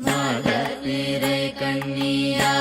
மகப்பிரை கண்ணியா